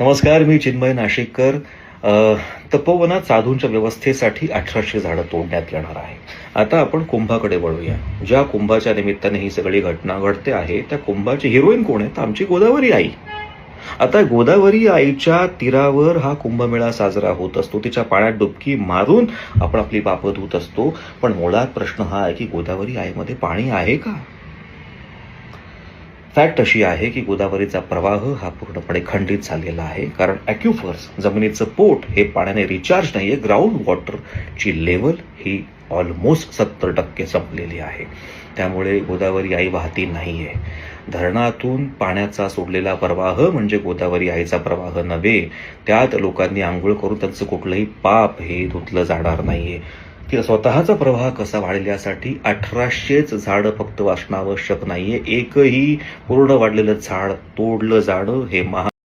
नमस्कार मी चिन्मय नाशिककर. तपोवनात साधूंच्या व्यवस्थेसाठी अठराशे झाडं तोडण्यात येणार आहे. आता आपण कुंभाकडे वळूया. ज्या कुंभाच्या निमित्ताने ही सगळी घटना घडते आहे त्या कुंभाची हिरोईन कोण आहे तर आमची गोदावरी आई. आता गोदावरी आईच्या तीरावर हा कुंभमेळा साजरा होत असतो. तिच्या पाण्यात डुबकी मारून आपण आपली बापत होत असतो. पण मुळात प्रश्न हा आहे की गोदावरी आईमध्ये पाणी आहे का? फॅक्ट अशी आहे की गोदावरीचा प्रवाह हा पूर्णपणे खंडित झालेला आहे कारण ॲक्युफर्स जमिनीचं पोट हे पाण्याने रिचार्ज नाही आहे ग्राउंड वॉटरची लेवल ही ऑलमोस्ट सत्तर टक्के संपलेली आहे. त्यामुळे गोदावरी आई वाहती नाही आहे धरणातून पाण्याचा सोडलेला प्रवाह म्हणजे गोदावरी आईचा प्रवाह नव्हे त्यात लोकांनी आंघोळ करून त्यांचं कुठलंही पाप हे धुतलं जाणार नाही आहे तिला स्वतःचा प्रवाह कसा वाढेल यासाठी अठराशेच झाडं फक्त वाचणं आवश्यक नाहीये. एकही पूर्ण वाढलेलं झाड तोडलं जाणं हे महा